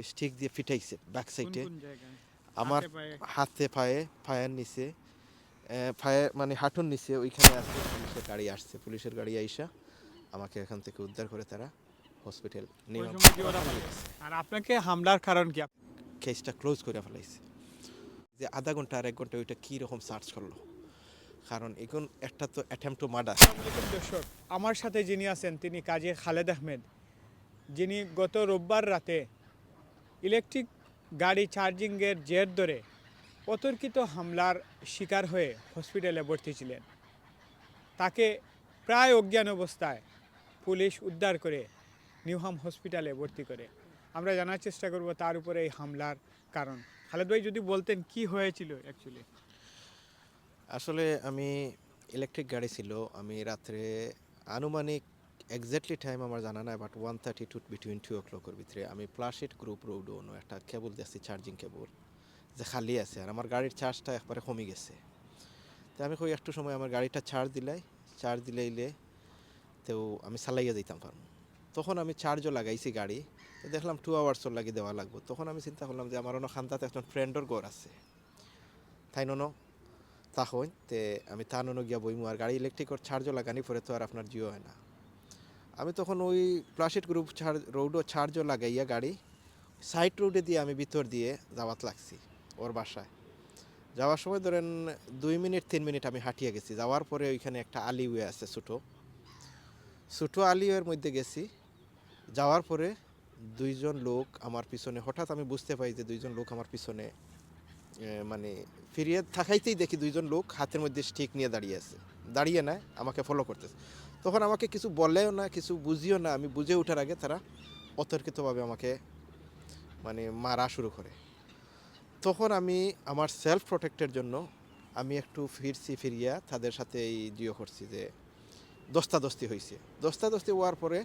ওই স্টিক দিয়ে ফিটাইছে ব্যাক সাইডে আমার হাতে পায়ে? পায়ের নিচে পায়ে মানে হাঁটুর নিচে ওইখানে আসছে পুলিশের গাড়ি আসছে। পুলিশের গাড়ি আইসা আমাকে এখান থেকে উদ্ধার করে তারা হসপিটাল নিয়ে? আর আপনাকে হামলার কারণ কি? কেসটা ক্লোজ করে ফেলাইছে। যে আধা ঘণ্টা আর এক ঘণ্টা ওইটা কী রকম সার্চ করল? কারণ এখন একটা তো অ্যাটেম্প টু মার্ডার দর্শক আমার সাথে যিনি আছেন তিনি কাজী খালেদ আহমেদ। যিনি গত রোববার রাতে ইলেকট্রিক গাড়ি চার্জিংয়ের জের ধরে অতর্কিত হামলার শিকার হয়ে হসপিটালে ভর্তি ছিলেন। তাকে প্রায় অজ্ঞান অবস্থায় পুলিশ উদ্ধার করে নিউহাম হসপিটালে ভর্তি করে। আমরা জানার চেষ্টা করব তার উপরে এই হামলার কারণ। খালেদ ভাই, যদি বলতেন কি হয়েছিল অ্যাকচুয়ালি আসলে আমি ইলেকট্রিক গাড়ি ছিল। আমি রাত্রে আনুমানিক এক্স্যাক্টলি টাইম আমার জানা নাই but one thirty to between two ও ক্লকের ভিতরে আমি প্লাসিট গ্রুপ রোড একটা কেবল দেখছি চার্জিং কেবল যে খালি আছে আর আমার গাড়ির চার্জটা একবারে কমে গেছে। তো আমি কই একটু সময় আমার গাড়িটা চার্জ দিলাই চার্জ দিলাইলে তো আমি চালাইয়া যাইতাম পারব তখন আমি চার্জও লাগাইছি গাড়ি, তো দেখলাম টু আওয়ার্সও লাগিয়ে দেওয়া লাগবে। তখন আমি চিন্তা করলাম যে আমার অন্য খান্তাতে একজন ফ্রেন্ডর ঘর আছে। তাই নন তখন তে আমি তা নন গিয়া বইমু, আর গাড়ি ইলেকট্রিক চার্জও লাগানি পরে তো আর আপনার জিও হয় না। আমি তখন ওই প্লাসিট গ্রুপ ছাড়, রোডও চার্জও লাগাইয়া গাড়ি সাইড রোডে দিয়ে আমি ভিতর দিয়ে যাওয়াত লাগছি ওর বাসায়। যাওয়ার সময় ধরেন দুই মিনিট, তিন মিনিট আমি হাঁটিয়ে গেছি। যাওয়ার পরে ওইখানে একটা আলিওয়ে আছে, ছোটো। ছোটো আলিওয়ের মধ্যে গেছি। যাওয়ার পরে দুইজন লোক আমার পিছনে, হঠাৎ আমি বুঝতে পাই যে দুইজন লোক আমার পিছনে মানে ফিরিয়ে থাকাইতেই দেখি দুইজন লোক হাতের মধ্যে স্টিক নিয়ে দাঁড়িয়ে আছে। দাঁড়িয়ে না আমাকে ফলো করতেছে। তখন আমাকে কিছু বলেও না, কিছু বুঝিও না। আমি বুঝে ওঠার আগে তারা অতর্কিতভাবে আমাকে মানে মারা শুরু করে। তখন আমি আমার সেলফ প্রোটেক্টের জন্য আমি একটু ফিরছি, ফিরিয়া তাদের সাথে এই জিও করছি যে দস্তাদস্তি হয়েছে দস্তাদস্তি হওয়ার পরে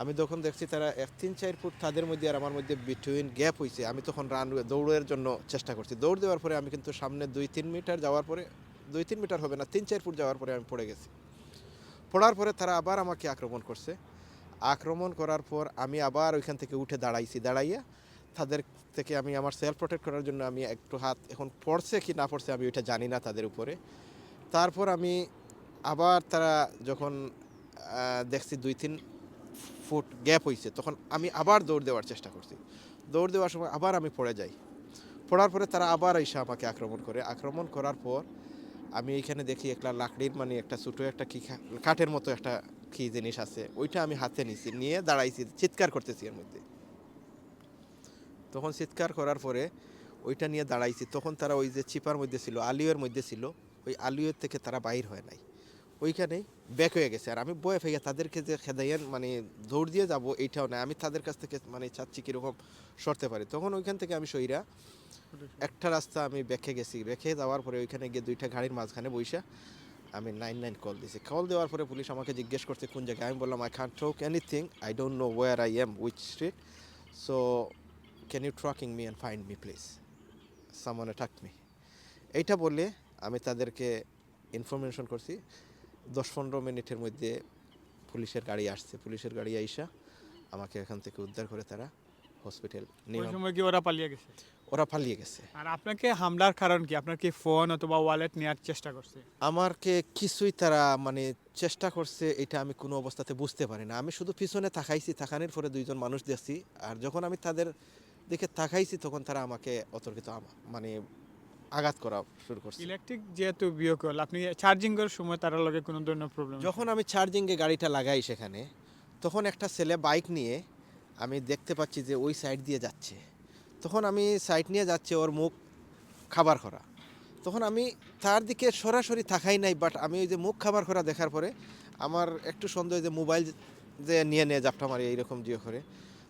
আমি তখন দেখছি তারা এক তিন চার ফুট তাদের মধ্যে আর আমার মধ্যে বিটুইন গ্যাপ হয়েছে আমি তখন রান দৌড়ের জন্য চেষ্টা করছি। দৌড় দেওয়ার পরে আমি কিন্তু সামনে দুই, তিন মিটার যাওয়ার পরে, দুই, তিন মিটার হবে না, তিন, চার ফুট যাওয়ার পরে আমি পড়ে গেছি। পড়ার পরে তারা আবার আমাকে আক্রমণ করছে। আক্রমণ করার পর আমি আবার ওইখান থেকে উঠে দাঁড়াইছি, দাঁড়াইয়া তাদের থেকে আমি আমার সেলফ প্রোটেক্ট করার জন্য আমি একটু হাত এখন পড়ছে কি না পড়ছে আমি ওইটা জানি না তাদের উপরে। তারপর আমি আবার তারা যখন দেখছি দুই, তিন ফুট গ্যাপ হয়েছে তখন আমি আবার দৌড় দেওয়ার চেষ্টা করছি। দৌড় দেওয়ার সময় আবার আমি পড়ে যাই। পড়ার পরে তারা আবার এসে আমাকে আক্রমণ করে। আক্রমণ করার পর আমি এইখানে দেখি একটা লাকড়ির মানে একটা ছোটো একটা কি কাঠের মতো একটা কি জিনিস আছে। ওইটা আমি হাতে নিছি, নিয়ে দাঁড়াইছি, চিৎকার করতেছি এর মধ্যে। তখন চিৎকার করার পরে ওইটা নিয়ে দাঁড়াইছি। তখন তারা ওই যে চিপার মধ্যে ছিল আলিউয়ের মধ্যে ছিল, ওই আলিউয়ের থেকে তারা বাইর হয় নাই। ওইখানেই ব্যাক হয়ে গেছে। আর আমি বয়ে ফেগে তাদেরকে যে খেদাইয়ান মানে দৌড় দিয়ে যাব, এইটাও না আমি তাদের কাছ থেকে মানে চাচ্ছি কীরকম সরতে পারি। তখন ওইখান থেকে আমি সইরা একটা রাস্তা আমি ব্যাকে গেছি। ব্যাকে যাওয়ার পরে ওইখানে গিয়ে দুইটা গাড়ির মাঝখানে বইসা আমি নাইন নাইন কল দিয়েছি কল দেওয়ার পরে পুলিশ আমাকে জিজ্ঞেস করছে কোন জায়গায়? আমি বললাম I can't talk anything I don't know where I am which street so can you tracking me and find me please someone attack me এইটা বলে আমি তাদেরকে ইনফরমেশন করছি। দশ পনেরো মিনিটের মধ্যে পুলিশের গাড়ি আসছে। পুলিশের গাড়ি আইসা আমাকে এখান থেকে উদ্ধার করে তারা হসপিটাল ওই সময় কি ওরা পালিয়ে গেছে? ওরা পালিয়ে গেছে। আর আপনাকে হামলার কারণ কি? আপনার কি ফোন অথবা ওয়ালেট নেওয়ার চেষ্টা করছে? আমারকে কিছুই তারা মানে চেষ্টা করছে এটা আমি কোনো অবস্থাতে বুঝতে পারি না। আমি শুধু পিছনে তাকাইছি তাকানোর পরে দুইজন মানুষ দেখছি। আর যখন আমি তাদের দিকে তাকাইছি তখন তারা আমাকে অতর্কিত আমা- মানে আঘাত করা শুরু করছে। ইলেকট্রিক যেহেতু বিয়কল আপনি চার্জিং করার সময় তার লগে কোনো ধরনের প্রবলেম যখন আমি চার্জিংয়ে গাড়িটা লাগাই সেখানে তখন একটা ছেলে বাইক নিয়ে আমি দেখতে পাচ্ছি যে ওই সাইড দিয়ে যাচ্ছে। তখন আমি সাইড নিয়ে যাচ্ছে ওর মুখ খাবার করা তখন আমি তার দিকে সরাসরি থাকাই নাই বাট আমি ওই যে মুখ খাবার করা দেখার পরে আমার একটু সন্দেহ যে মোবাইল যে নিয়ে নিয়ে জাপটা মারি এইরকম জিও করে।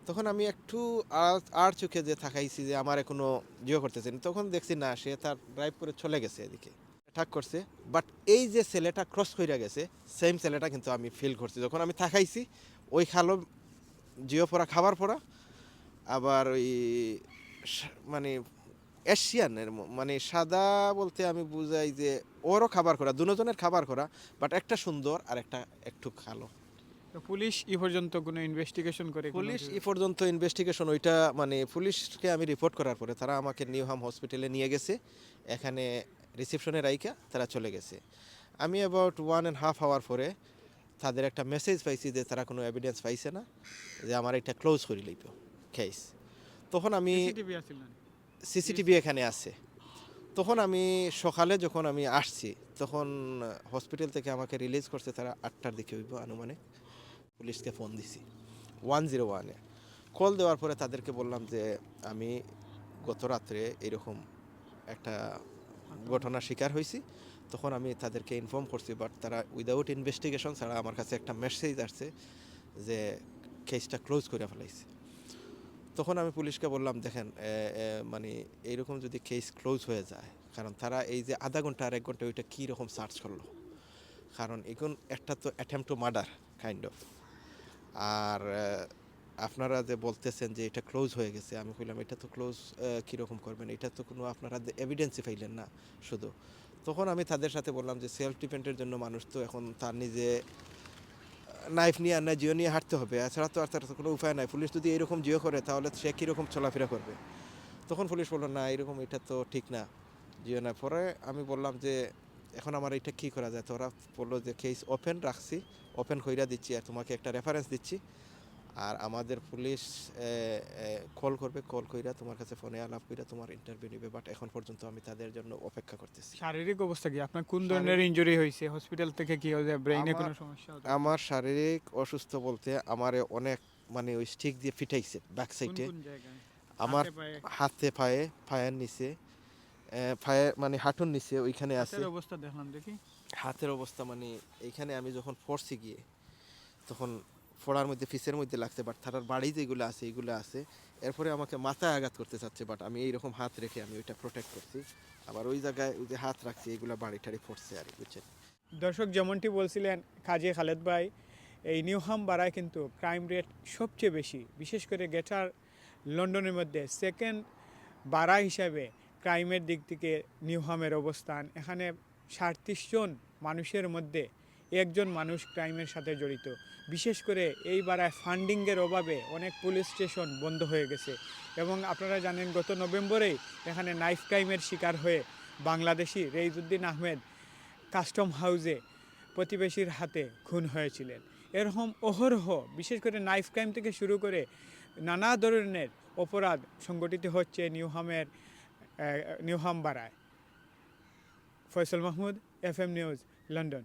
তখন আমি একটু আর- চোখে যে থাকাইছি যে আমার কোনো জিও করতেছে। তখন দেখছি না, সে তার ড্রাইভ করে চলে গেছে এদিকে। অ্যাটাক করছে বাট এই যে ছেলেটা ক্রস কইরা গেছে সেম ছেলেটা কিন্তু আমি ফিল করছি। যখন আমি থাকাইছি ওই খালো জিও পরা খাবার পরা আবার ওই মানে এশিয়ানের মানে সাদা বলতে আমি বুঝাই যে ওরও খাবার করা দুজনের খাবার করা বাট একটা সুন্দর আর একটা একটু খালো পুলিশ ই পর্যন্ত কোনো ইনভেস্টিগেশন করে পুলিশ এই পর্যন্ত ইনভেস্টিগেশন ওইটা মানে পুলিশকে আমি রিপোর্ট করার পরে তারা আমাকে নিউহাম হসপিটালে নিয়ে গেছে এখানে রিসেপশনে রাইকা তারা চলে গেছে। আমি about one and half hour পরে তাদের একটা মেসেজ পাইছি যে তারা কোনো এভিডেন্স পাইছে না যে আমার এটা ক্লোজ করে লইব কেস তখন আমি? সিসিটিভি এখানে আছে। তখন আমি সকালে যখন আমি আসছি তখন হসপিটাল থেকে আমাকে রিলিজ করছে তারা আটটার দিকে হইব আনুমানিক। পুলিশকে ফোন দিছি। ওয়ান জিরো ওয়ানে কল দেওয়ার পরে তাদেরকে বললাম যে আমি গত রাত্রে এরকম একটা ঘটনার শিকার হয়েছি তখন আমি তাদেরকে ইনফর্ম করছি বাট তারা উইদাউট ইনভেস্টিগেশন ছাড়া আমার কাছে একটা মেসেজ আসছে যে কেসটা ক্লোজ করে ফেলাইছে। তখন আমি পুলিশকে বললাম, দেখেন মানে এইরকম যদি কেস ক্লোজ হয়ে যায়, কারণ তারা এই যে আধা ঘণ্টা আর এক ঘণ্টা ওইটা কী রকম সার্চ করল? কারণ এখন একটা তো attempt to murder kind of আর আপনারা যে বলতেছেন যে এটা ক্লোজ হয়ে গেছে, আমি বললাম এটা তো ক্লোজ কীরকম করবেন? এটা তো কোনো আপনারা এভিডেন্সই পাইলেন না, শুধু। তখন আমি তাদের সাথে বললাম যে সেলফ ডিফেন্সের জন্য মানুষ তো এখন তার নিজে নাইফ নিয়ে আর না, জিও নিয়ে হাঁটতে হবে। এছাড়া তো আর তার কোনো উপায় নাই। পুলিশ যদি এরকম জিও করে, তাহলে সে কীরকম চলাফেরা করবে? তখন পুলিশ বলল, না, এরকম এটা তো ঠিক না, জিও না। পরে আমি বললাম যে, এখন আমার এটা কী করা যায়? তো ওরা বলল যে কেস ওপেন রাখছি ওপেন কইরা দিচ্ছি আর তোমাকে একটা রেফারেন্স দিচ্ছি। আর আমাদের পুলিশ কল করবে কল কইরা তোমার কাছে ফোনে আলাপ কইরা তোমার ইন্টারভিউ নেবে বাট এখন পর্যন্ত আমি তাদের জন্য অপেক্ষা করতেছি। শারীরিক অবস্থা কি? আপনার কোন ধরনের ইনজুরি হয়েছে? হসপিটাল থেকে কি হয়েছে? ব্রেইনে কোনো সমস্যা? আমার শারীরিক অসুস্থ বলতে আমারে অনেক মানে ওই স্টিক দিয়ে ফিটাইছে ব্যাক সাইডে আমার হাতে পায়ে? পায়ের নিচে পায়ে মানে হাঁটুর নিচে ওইখানে আছে। অবস্থা দেখলাম দেখি। হাতের অবস্থা মানে এইখানে আমি যখন পড়ছি গিয়ে তখন ফোড়ার মধ্যে, ফিসের মধ্যে লাগছে বাট তার বাড়ি যেগুলো আছে, এগুলো আছে। এরপরে আমাকে মাথায় আঘাত করতে চাচ্ছে বাট আমি এইরকম হাত রেখে আমি ওইটা প্রোটেক্ট করছি। আবার ওই জায়গায় ওই যে হাত রাখছি, এগুলো বাড়ি টাড়ি পড়ছে আর বুঝছেন? দর্শক, যেমনটি বলছিলেন কাজী খালেদ ভাই, এই নিউহাম বাড়ায় কিন্তু ক্রাইম রেট সবচেয়ে বেশি। বিশেষ করে গেটার লন্ডনের মধ্যে সেকেন্ড বাড়া হিসাবে ক্রাইমের দিক থেকে নিউহামের অবস্থান। এখানে সাঁত্রিশ জন মানুষের মধ্যে একজন মানুষ ক্রাইমের সাথে জড়িত। বিশেষ করে এই বারায় ফান্ডিংয়ের অভাবে অনেক পুলিশ স্টেশন বন্ধ হয়ে গেছে। এবং আপনারা জানেন, গত নভেম্বরেই এখানে নাইফ ক্রাইমের শিকার হয়ে বাংলাদেশি রেইজুদ্দিন আহমেদ কাস্টম হাউসে প্রতিবেশীর হাতে খুন হয়েছিলেন। এরকম অহরহ, বিশেষ করে নাইফ ক্রাইম থেকে শুরু করে নানা ধরনের অপরাধ সংগঠিত হচ্ছে নিউহামের নিউহাম বাড়ায় Faisal Mahmud F M news, London.